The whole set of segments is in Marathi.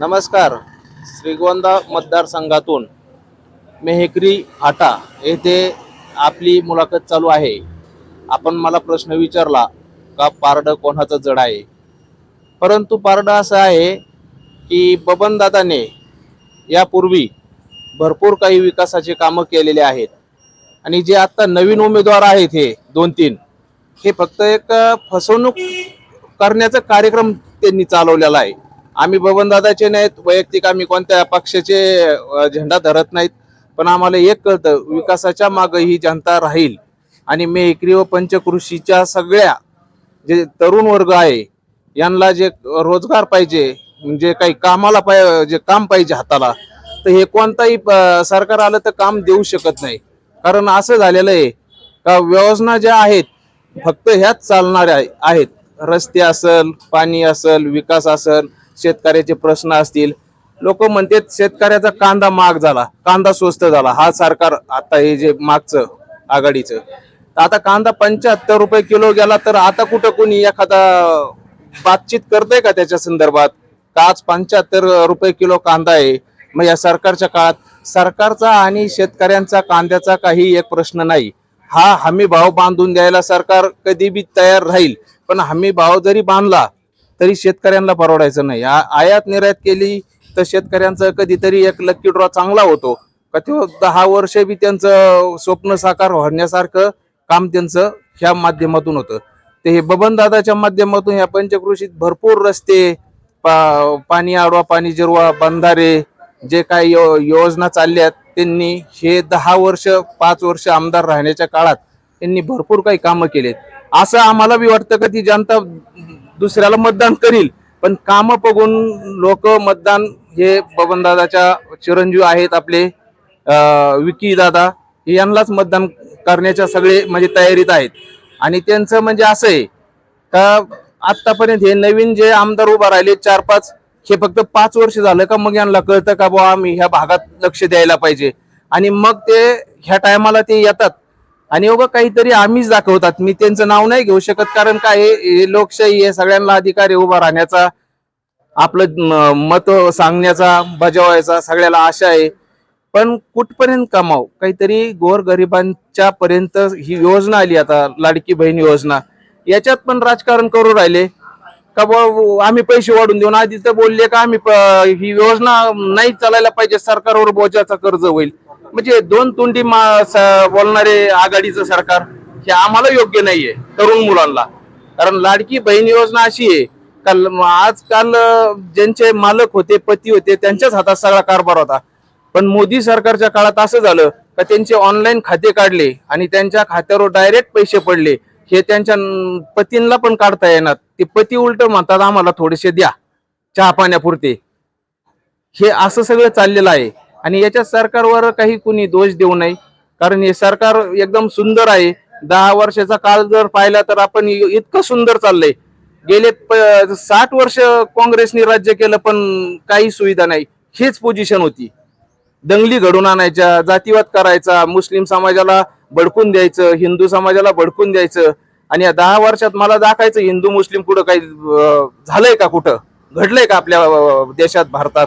नमस्कार. श्रीगोंदा मतदारसंघातून मेहकरी फाटा येथे आपली मुलाखत चालू आहे. आपण मला प्रश्न विचारला का पारडं कोणाचं जड आहे? परंतु पारडं असं आहे की बबनदादाने यापूर्वी भरपूर काही विकासाचे कामं केलेले आहेत. आणि जे आत्ता नवीन उमेदवार आहेत हे दोन तीन हे फक्त एक फसवणूक करण्याचा कार्यक्रम त्यांनी चालवलेला आहे. आम्ही बबनदादाचे नाहीत वैयक्तिक आम्ही कोणत्या पक्षाचे झेंडा धरत नाहीत. पण आम्हाला एक कळतं विकासाच्या मागे ही जनता राहील. आणि मेकरी व पंचकृषीच्या सगळ्या जे तरुण वर्ग आहे यांना जे रोजगार पाहिजे म्हणजे काही कामाला पाय जे काम पाहिजे हाताला तर हे कोणताही सरकार आलं तर काम देऊ शकत नाही. कारण असं झालेलं आहे का योजना ज्या आहेत फक्त ह्याच चालणाऱ्या आहेत. रस्ते असल पाणी असल विकास असल शेतकऱ्याचे प्रश्न असतील. लोक म्हणतात शेतकऱ्याचा कांदा महाग झाला कांदा स्वस्त झाला हा सरकार आता हे जे मागचं आघाडीचं. आता कांदा पंच्याहत्तर रुपये किलो गेला तर आता कुठं कोणी एखादा बातचीत करतंय का त्याच्या संदर्भात? का आज पंच्याहत्तर रुपये किलो कांदा आहे? मग या सरकारच्या काळात सरकारचा आणि शेतकऱ्यांचा कांद्याचा काही एक प्रश्न नाही. हा हमी भाव बांधून द्यायला सरकार कधी बी तयार राहील पण हमी भाव जरी बांधला तरी शेतकऱ्यांना परवडायचं नाही. आयात निर्यात केली तर शेतकऱ्यांचं कधीतरी एक लक्की ड्रॉ चांगला होतो. का तो दहा वर्ष बी त्यांचं स्वप्न साकार होण्यासारखं काम त्यांचं ह्या माध्यमातून होतं. ते हे बबनदादाच्या माध्यमातून ह्या पंचकृषीत भरपूर रस्ते पा पाणी आडवा पाणी जिरवा बंधारे जे काही यो- योजना चालल्यात त्यांनी हे दहा वर्ष पाच वर्ष आमदार राहण्याच्या काळात त्यांनी भरपूर काही कामं केलेत. असं आम्हाला बी वाटतं का ती जनता दुसऱ्याला मतदान करील. पण कामं बघून लोक मतदान हे बबनदादाच्या चिरंजीव आहेत आपले विकी दादा यांनाच मतदान करण्याच्या सगळे म्हणजे तयारीत आहेत. आणि त्यांचं म्हणजे असं आहे का आतापर्यंत हे नवीन जे आमदार उभा राहिले चार पाच हे फक्त पाच वर्ष झालं का मग यांना कळतं का बुवा आम्ही ह्या भागात लक्ष द्यायला पाहिजे. आणि मग ते ह्या टायमाला ते येतात. आणि उभं काहीतरी आम्हीच दाखवतात. मी त्यांचं नाव नाही घेऊ शकत कारण काय हे लोकशाही आहे सगळ्यांना अधिकार आहे उभा राहण्याचा आपलं मत सांगण्याचा बजावायचा सगळ्याला आशा आहे. पण कुठपर्यंत कमाव? काहीतरी गोरगरिबांच्या पर्यंत ही योजना आली आता लाडकी बहीण योजना. याच्यात पण राजकारण करू राहिले. का बुवा आम्ही पैसे वाढून देऊन आधी तर बोलले का आम्ही प- ही योजना नाही चालायला पाहिजे सरकारवर बोजाचा कर्ज होईल. म्हणजे दोन तोंडी बोलणारे आघाडीचं सरकार हे आम्हाला योग्य नाहीये तरुण मुलांना. कारण लाडकी बहीण योजना अशी आहे का आजकाल ज्यांचे मालक होते पती होते त्यांच्याच हातात सगळा कारभार होता. पण मोदी सरकारच्या काळात असं झालं का त्यांचे ऑनलाईन खाते काढले आणि त्यांच्या खात्यावर डायरेक्ट पैसे पडले. हे त्यांच्या पतींना पण काढता येणार. ते पती उलट म्हणतात आम्हाला थोडेसे द्या चहा पाण्यापुरते. हे असं सगळं चाललेलं आहे. आणि याच्या सरकारवर काही कुणी दोष देऊ नये. कारण हे सरकार एकदम सुंदर आहे. दहा वर्षाचा काळ जर पाहिला तर आपण इतकं सुंदर चाललंय. गेले साठ वर्ष काँग्रेसने राज्य केलं पण काही सुविधा नाही. हीच पोझिशन होती. दंगली घडून आणायच्या जातीवाद करायचा मुस्लिम समाजाला भडकून द्यायचं हिंदू समाजाला भडकून द्यायचं. आणि या दहा वर्षात मला दाखायचं हिंदू मुस्लिम कुठं काही झालंय का कुठं? घडलंय का आपल्या देशात भारतात?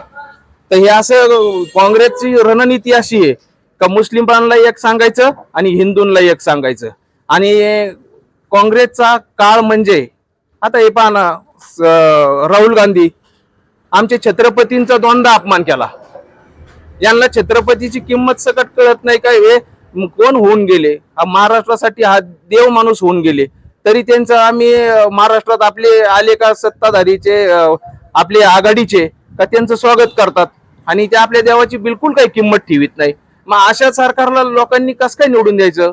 तर हे असं काँग्रेसची रणनीती अशी आहे का मुस्लिमांना एक सांगायचं आणि हिंदूंना एक सांगायचं. आणि काँग्रेसचा काळ म्हणजे आता हे पहा ना राहुल गांधी आमच्या छत्रपतींचा दोनदा अपमान केला. यांना छत्रपतीची किंमत सकट कळत नाही काय हे? कोण होऊन गेले? हा महाराष्ट्रासाठी हा देव माणूस होऊन गेले. तरी त्यांचं आम्ही महाराष्ट्रात आपले आले का सत्ताधारीचे आपले आघाडीचे का त्यांचं स्वागत करतात? आणि ते आपल्या देवाची बिलकुल काही किंमत ठेवीत नाही. मग अशा सरकारला लोकांनी कसं काय निवडून द्यायचं?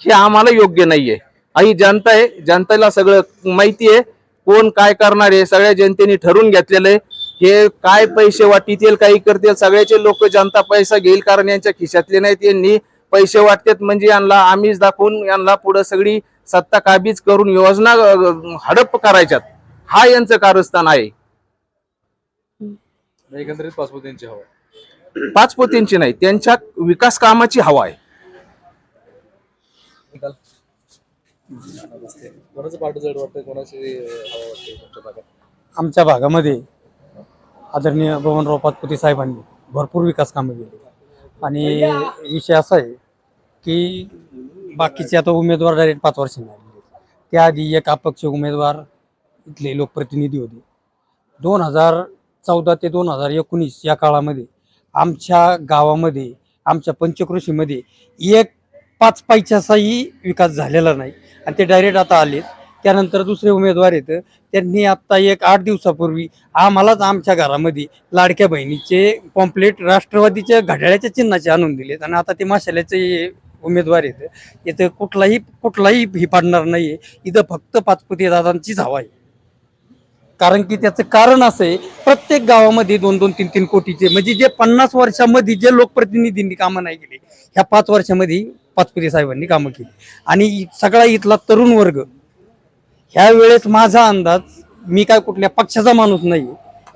हे आम्हाला योग्य नाहीये. ही जनता आहे. जनतेला सगळं माहिती आहे. कोण काय करणार आहे? सगळ्या जनतेने ठरवून घेतलेलं आहे. हे काय पैसे वाटीतील काही करतील? सगळ्याचे लोक जनता पैसा घेईल कारण यांच्या खिशातले नाहीत. यांनी पैसे वाटतात म्हणजे यांना आम्हीच दाखवून यांना पुढे सगळी सत्ता काबीज करून योजना हडप करायच्यात. हा यांचं कारस्थान आहे. एकंदरीत पासपोर्ट यांची हवा पाच पोतींची नाही त्यांच्या विकास कामाची हवा आहे. कोणाचं पाठ जड वाटतं कोणाची हवा वाटते तुमच्या भागात? आमच्या भागामध्ये आदरणीय बबनराव पाचपुते साहेबांनी भरपूर विकास कामं केली. आणि विषय असा आहे की बाकीचे आता उमेदवार डायरेक्ट पाच वर्षांनी आलेले त्याआधी एक अपक्ष उमेदवार इथले लोकप्रतिनिधी होते. दोन हजार चौदा ते दोन हजार एकोणीस या काळामध्ये आमच्या गावामध्ये आमच्या पंचकृषीमध्ये एक पाच पैशाचाही विकास झालेला नाही. आणि ते डायरेक्ट आता आलेत. त्यानंतर दुसरे उमेदवार आहेत. त्यांनी आत्ता एक आठ दिवसापूर्वी आम्हालाच आमच्या घरामध्ये लाडक्या बहिणीचे पॉम्पलेट राष्ट्रवादीच्या घड्याळ्याच्या चिन्हाचे आणून दिलेत. आणि आता ते माशाल्याचे उमेदवार आहेत. इथं कुठलाही कुठलाही हे पाडणार नाही आहे इथं फक्त पाचपुते दादांचीच हवा आहे. कारण की त्याचं कारण असं आहे प्रत्येक गावामध्ये दोन दोन तीन तीन कोटीचे म्हणजे जे पन्नास वर्षामध्ये जे लोकप्रतिनिधींनी कामं नाही केली ह्या पाच वर्षामध्ये पाचपुते साहेबांनी कामं केली. आणि सगळा इथला तरुण वर्ग ह्या वेळेस माझा अंदाज मी काय कुठल्या पक्षाचा माणूस नाही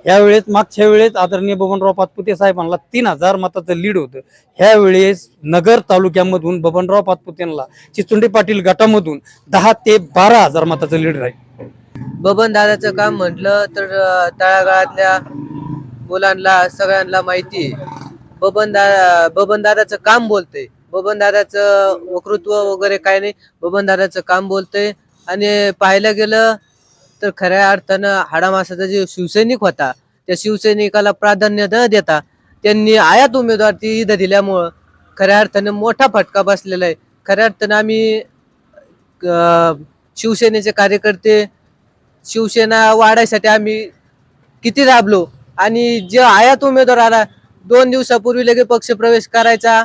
ह्या वेळेस मागच्या वेळेस आदरणीय बबनराव पातपुते साहेबांना तीन हजार मताचं लीड होतं. ह्यावेळेस नगर तालुक्यामधून बबनराव पातपुतेंना चिचुंडे पाटील गटामधून दहा ते बारा हजार मताचं लीड राहील. बबन दादाचं काम म्हटलं तर तळागाळातल्या मुलांना सगळ्यांना माहिती बबन दादा बबन दादाचं काम बोलते बबन दादाचं वक्तृत्व वगैरे काय नाही. बबन दादाचं काम बोलते आणि पाहायला गेलं तर खऱ्या अर्थानं हाडामासाचा जे शिवसैनिक होता त्या शिवसैनिकाला प्राधान्य न देता त्यांनी आयात उमेदवार ती इथं दिल्यामुळं खऱ्या अर्थानं मोठा फटका बसलेला आहे. खऱ्या अर्थानं आम्ही शिवसेनेचे कार्यकर्ते शिवसेना वाढायसाठी आम्ही किती दाबलो? आणि जे आयात उमेदवार आला दोन दिवसापूर्वी लगेच पक्ष प्रवेश करायचा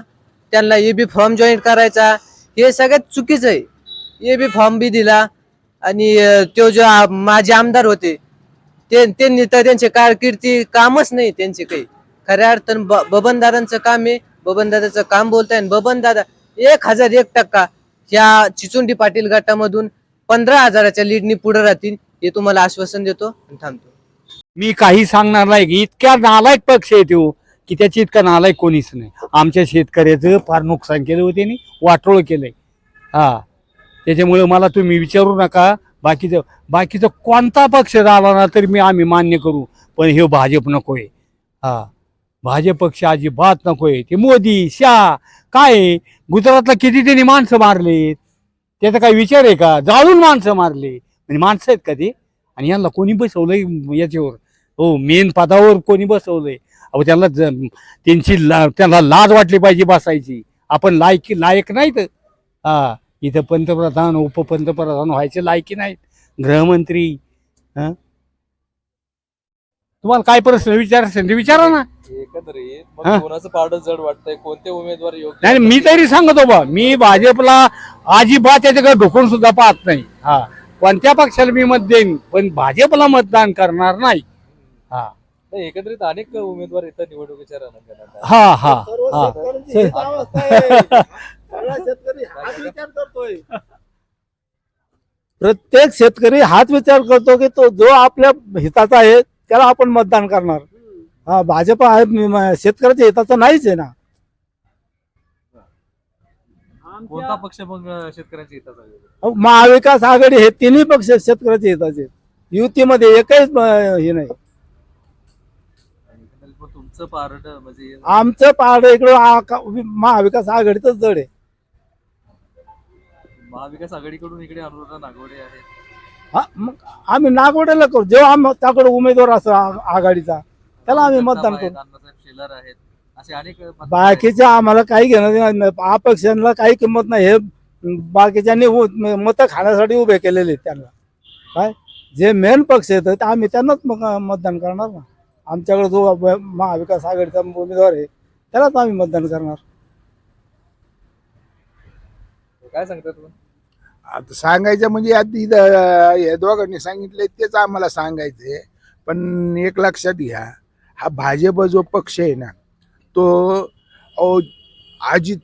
त्यांना ए बी फॉर्म जॉईन करायचा हे सगळ्यात चुकीचं आहे. ए बी फॉर्म बी दिला आणि तो जो माझे आमदार होते ते त्यांनी तर त्यांचे कारकिर्दी कामच नाही त्यांचे काही. खऱ्या अर्थानं ब- बबनदादांचं काम आहे बबनदादाचं काम बोलताय आणि बबनदादा एक हजार एक टक्का ह्या चिचुंडी पाटील गटामधून पंधरा हजाराच्या लीडनी पुढे राहतील. हे तुम्हाला आश्वासन देतो आणि थांबतो. मी काही सांगणार नाही की इतक्या नालायक पक्ष आहे तो हो, की त्याची इतका नालायक कोणीच नाही. आमच्या शेतकऱ्याचं फार नुकसान केलं होते आणि वाटोळ केलंय. हा. त्याच्यामुळे मला तुम्ही विचारू नका. बाकीचं बाकीचं कोणता पक्ष झाला ना तरी मी आम्ही मान्य करू. पण हे भाजप नकोय. हा. भाजप पक्ष अजिबात नकोय. ते मोदी शाह काय गुजरातला किती त्यांनी माणसं मारलेत. त्याचा काय विचार आहे का? जाळून माणसं मारले म्हणजे माणसं आहेत का ते? आणि यांना कोणी बसवलंय याच्यावर? हो मेन पदावर कोणी बसवलंय? अहो त्याला ज- त्यांची ला त्यांना लाज वाटली पाहिजे बसायची. आपण लायकी लायक नाहीत. हा इथं पंतप्रधान उपपंतप्रधान व्हायचे लायकी नाहीत. गृहमंत्री हा? तुम्हाला काय प्रश्न विचारायचे ते विचारा ना. एकंदरीत हा? मग कोणाचं पारड जड वाटतंय? कोणते उमेदवार योग्य नाही मी तरी सांगतो बा मी भाजपला अजिबात त्याच्याकडे ढोकून सुद्धा पाहत नाही. हा. कोणत्या पक्षाला मी मत देईन? पण भाजपला मतदान करणार नाही. हा. नाही, एकंदरीत अनेक उमेदवार इथं निवडणुकीच्या रणांगणात. हा हा हा. प्रत्येक शेतकरी हाच विचार करतो की तो जो आपल्या हिताचा आहे त्याला आपण मतदान करणार. हा भाजप आहे म- शेतकऱ्याच्या हिताचा नाहीच आहे ना. कोणता पक्ष मग शेतकऱ्यांच्या हिताचा आहे? अहो, महाविकास आघाडी हे तिन्ही पक्ष शेतकऱ्याच्या हिताचे आहेत. युतीमध्ये एकही हे नाही. आणि एकंदरीत मग तुमचं पारड म्हणजे आमचं पहाड इकडं महाविकास आघाडीतच जड आहे. महाविकास आघाडीकडून इकडे अनुराधा नागवडे आहेत. हा मग आम्ही नागवड्याला करू. जेव्हा आम त्याकडे उमेदवार असो आ- आघाडीचा त्याला आम्ही मतदान करू. अण्णासाहेब शेलार आहेत. असे अनेक. बाकीच्या आम्हाला काही घेणं नाही. अपक्षांना काही किंमत नाही. हे बाकीच्यांनी मत खाण्यासाठी उभे केलेले आहेत त्यांना. काय? जे मेन पक्ष आहेत ते आम्ही त्यांनाच मग मतदान करणार ना. आमच्याकडे जो महाविकास आघाडीचा उमेदवार आहे त्यालाच आम्ही मतदान करणार. काय सांगता तुम्ही? आता सांगायचं म्हणजे आधी या दोघांनी सांगितले तेच आम्हाला सांगायचंय. पण एक लक्षात घ्या हा भाजप जो पक्ष आहे ना तो अहो, अजित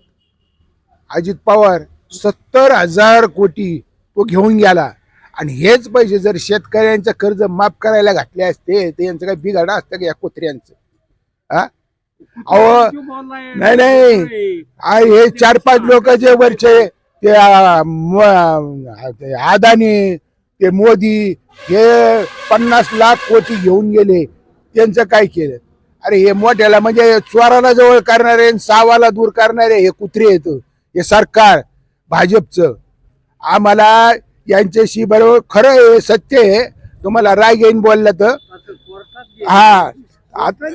अजित पवार सत्तर हजार कोटी तो घेऊन गेला. आणि हेच पैसे जर शेतकऱ्यांचं कर्ज माफ करायला घातले असते तर यांचं काही बिघाडा असतं का या कुत्र्यांचं? हा? अहो नाही नाही. हे चार पाच लोक जे वरचे ते ते अदानी ते मोदी हे पन्नास लाख कोटी घेऊन गेले. त्यांचं काय केलं? अरे हे मोठ्याला म्हणजे चोराला जवळ करणारे आणि सावाला दूर करणारे हे कुत्रे येत हे सरकार भाजपचं. आम्हाला यांच्याशी बरोबर खरं आहे सत्य आहे. तुम्हाला राग येईन बोललं तर. हा. आता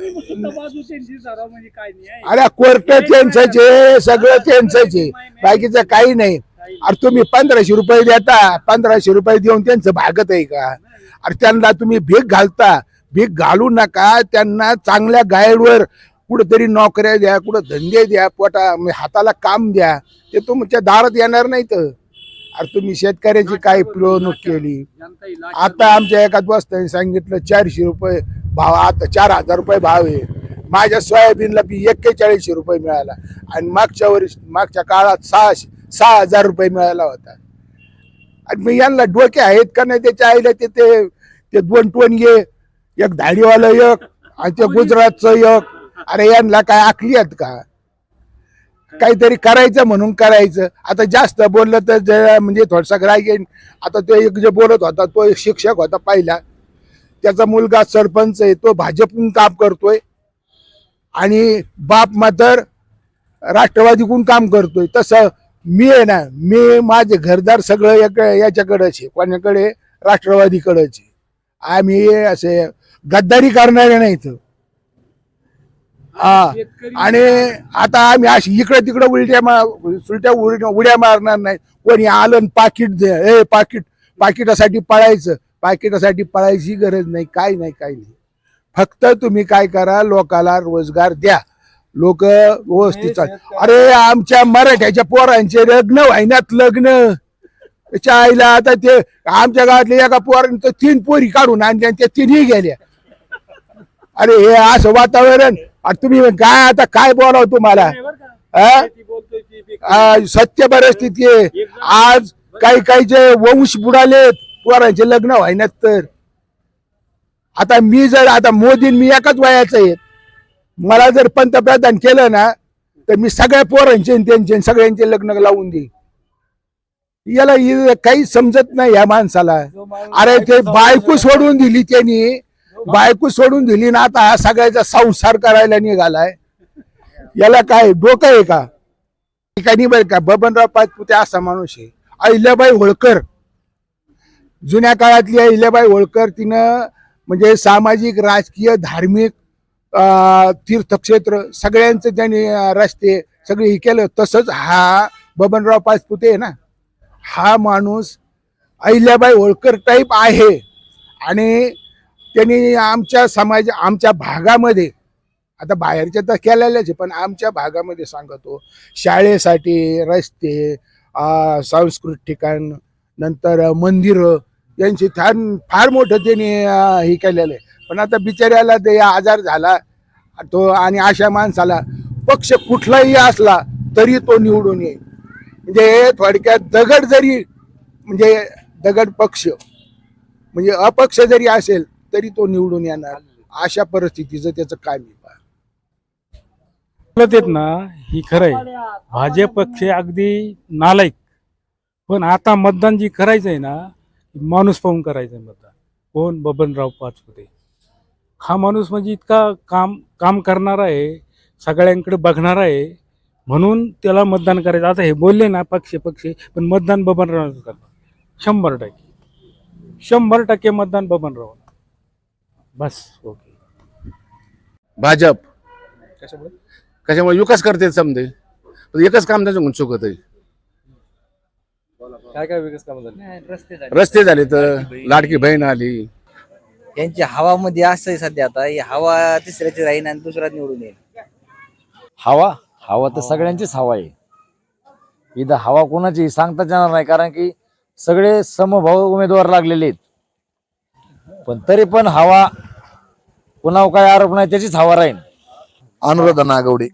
अरे कोर्ट त्यांचंच आहे सगळं त्यांचंच आहे. बाकीचं काही नाही. अरे तुम्ही पंधराशे रुपये देता. पंधराशे रुपये देऊन त्यांचं भागत आहे का? अरे त्यांना तुम्ही भीक घालता. भीक घालू नका त्यांना चांगल्या गाईडवर कुठंतरी नोकऱ्या द्या कुठं धंदे द्या पोटा म्हणजे हाताला काम द्या ते तुमच्या दारात येणार नाहीत. अरे तुम्ही शेतकऱ्याची काय पिळवणूक केली? आता आमच्या एका दोस्ताने सांगितलं चारशे रुपये भाव आता चार हजार रुपये भाव आहे. माझ्या सोयाबीनला बी एक्केचाळीसशे रुपये मिळाला आणि मागच्या वर्षी मागच्या काळात सहाशे सहा हजार रुपये मिळाला होता. आणि मी यांना डोके आहेत का नाही त्याच्या आईला ते ते ते दोन टोन घे एक धाडीवालं एक आणि ते गुजरातचं एक. अरे यांना काय आखली आहेत का? काहीतरी करायचं म्हणून करायचं. आता जास्त बोललं तर म्हणजे थोडासा ग्राह्य येईन आता तो एक जे बोलत होता तो एक शिक्षक होता पहिला. त्याचा मुलगा सरपंच आहे तो भाजपकडून काम करतोय. आणि बाप मातर राष्ट्रवादीकडून काम करतोय. तसं मी आहे ना मी माझे घरदार सगळं याच्याकडेच आहे. कोणाकडे? राष्ट्रवादीकडेच आहे. आम्ही असे गद्दारी करणारे नाहीत हा. आणि आता आम्ही अशी इकडे तिकडे उलट्या सुलट्या उड- उड्या मारणार नाही. कोणी आलं पाकिट दे ए पाकिट पाकिटासाठी पळायचं. पाकिटासाठी पळायची गरज नाही काय नाही काय नाही. फक्त तुम्ही काय करा लोकाला रोजगार द्या. लोक व्यवस्थित अरे आमच्या मराठ्याच्या पोरांचे लग्न व्हायनात लग्न. त्याच्या आईला आता ते आमच्या गावातल्या एका पोरांनी तीन पोरी काढून आणल्या आणि त्या तिन्ही गेल्या. अरे हे असं वातावरण. आणि तुम्ही काय आता काय बोलाव तुम्हाला? हा? सत्य परिस्थिती आहे. आज काही काही जे वंश बुडालेत पोरांचे लग्न व्हायनात तर. आता मी जर आता मोदी मी एकाच वयाचा आहे. मला जर पंतप्रधान केलं ना तर मी सगळ्या पोरांचे त्यांचे सगळ्यांचे लग्न लावून देईन. याला काही समजत नाही या माणसाला. अरे ते बायको सोडून दिली त्यांनी. बायको सोडून दिली ना आता हा सगळ्याचा संसार करायला निघालाय. याला काय डोकं आहे का? ठिकाणी बरं का बबनराव पाचपुते असा माणूस आहे. अहिल्याबाई होळकर. जुन्या काळातली अहिल्याबाई होळकर तिनं म्हणजे सामाजिक राजकीय धार्मिक तीर्थक्षेत्र सगळ्यांचं त्यांनी रस्ते सगळे हे केलं. तसंच हा बबनराव पाचपुते आहे ना हा माणूस अहिल्याबाई होळकर टाईप आहे. आणि त्यांनी आमच्या समाज आमच्या भागामध्ये आता बाहेरच्या तर केलेल्याच आहे पण आमच्या भागामध्ये सांगतो शाळेसाठी रस्ते सांस्कृतिक ठिकाण नंतर मंदिरं यांची फार फार मोठं त्यांनी हे केलेलं आहे. पण आता बिचाऱ्याला ते आजार झाला तो आणि अशा माणसाला पक्ष कुठलाही असला तरी तो निवडून येईल. म्हणजे थोडक्यात दगड जरी म्हणजे दगड पक्ष म्हणजे अपक्ष जरी असेल तरी तो निवडून येणार. अशा परिस्थितीचं त्याचं काम आहे बोलत येत ना ही खरं आहे. भाजप पक्ष अगदी नालायक. पण आता मतदान जी करायचं आहे ना माणूस पाहून करायचं आहे मतदान. कोण? बबनराव पाचपुते. हा माणूस म्हणजे इतका काम काम करणारा आहे सगळ्यांकडे बघणारा आहे म्हणून त्याला मतदान करायचं. आता हे बोलले ना पक्ष पक्ष पण मतदान बबनराव करणार. शंभर टक्के. शंभर टक्के मतदान बबनराव बस ओके. भाजप. कशामुळे? विकास करते समजे. पण एकच काम त्याच्याकडून चुकत आहे. काय काय विकास काम झाले? रस्ते झाले. तर लाडकी बहीण. आली. यांची हवामध्ये असं आहे सध्या आता. ही हवा तिसऱ्याची राहीन आणि दुसरा निवडून येईल. हवा? हवा तर सगळ्यांचीच हवा आहे. इथं हवा कोणाची सांगताच येणार नाही कारण की सगळे समभाव उमेदवार लागलेले आहेत. पण तरी पण हवा कुणावर काय आरोप नाही त्याचीच हवा राहील. अनुराधा नागवडे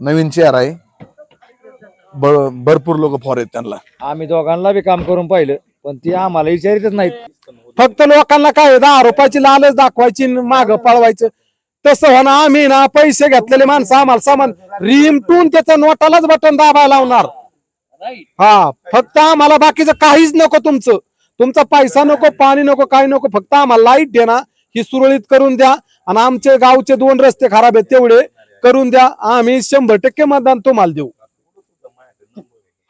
नवीन चेहरा आहे. भरपूर लोक फॉर आहेत त्यांना. आम्ही दोघांना बी काम करून पाहिलं पण ती आम्हाला विचारितच नाहीत. फक्त लोकांना काय दहा रुपयाची लालच दाखवायची माग पळवायचं. तसं होणार आम्ही ना पैसे घेतलेले माणसं आम्हाला सामान रिमटून त्याचं नोटालाच बटन दाबायला लावणार. हा फक्त आम्हाला बाकीचं काहीच नको तुमचं. तुमचा पैसा नको पाणी नको काही नको फक्त आम्हाला लाइट दे ना. ही सुरळीत करून द्या. आणि आमचे गावचे दोन रस्ते खराब आहेत तेवढे करून द्या. आम्ही शंभर टक्के मतदान तुम्हाला देऊ.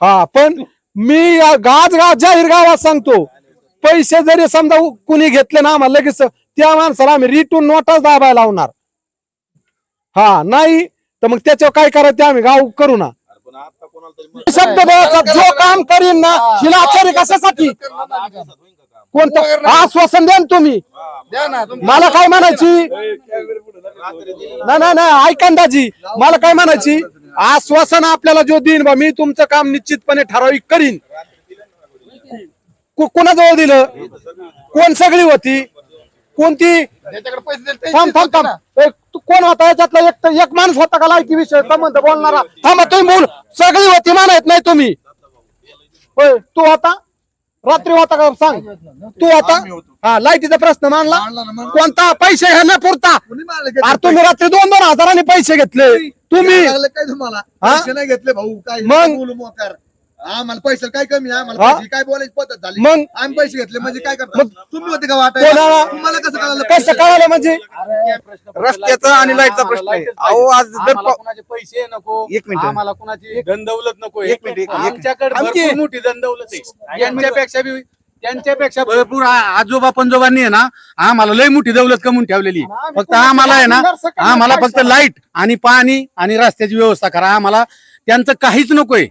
हा पण मी या गाज गाव जाहीर गावात सांगतो. पैसे जरी समजा कुणी घेतले ना आम्हाला लगेच त्या माणसाला आम्ही रिटून नोटाच दाबायला लावणार. हा नाही तर मग त्याच्यावर काय करायचं आम्ही गाव करू ना. शब्द द्यायचा जो काम करीन ना हिला आचार्य कशासाठी? कोणतं आश्वासन द्या ना तुम्ही. मला काय म्हणायची? ऐका ना दाजी. मला काय म्हणायची? आश्वासन आपल्याला जो देईन बा मी तुमचं काम निश्चितपणे ठराविक करीन. कोणाजवळ दिलं? कोण सगळी होती? कोणती? थांब थांब थांब. एक तू कोण होता याच्यातला? एक एक माणूस होता का लायकी विषय? संबंध बोलणारा. थांबा तुम्ही बोल. सगळी होती मानत नाही तुम्ही. होय तू होता? रात्री होता का? सांग. तू होता? हा लाईटीचा प्रश्न मांडला. कोणता? पैसे घेण्या पुरता. अरे तुम्ही रात्री दोन दोन हजारांनी पैसे घेतले. तुम्ही काय तुम्हाला? हा? पैसे नाही घेतले भाऊ. काय मग? बोलू मोकार. आम्हाला पैसे काय कमी आहे? आम्हाला हा? पैसे काय बोलायची पद्धत झाली? मग आम्ही पैसे घेतले म्हणजे काय करता? मग? तुम्ही होते का वाटायला? कोणाला? तुम्हाला कसं कळालं? कसं कळालं म्हणजे? रस्त्याचा आणि लाईटचा प्रश्न आहे. अहो आज जर कुणाचे पैसे नको एक मिनिट. आम्हाला कुणाची धनदौलत नको. एक मिनिट, एक- एक- आमच्याकडे आमची- भरपूर मोठी धनदौलत आहे. यांच्यापेक्षा बी त्यांच्यापेक्षा भरपूर आ- आजोबा पंजोबांनी आहे ना आम्हाला लय मोठी दौलत कमवून ठेवलेली आहे. फक्त आम्हाला आहे ना आम्हाला फक्त लाइट आणि पाणी आणि रस्त्याची व्यवस्था करा. आम्हाला त्यांचं काहीच नकोय.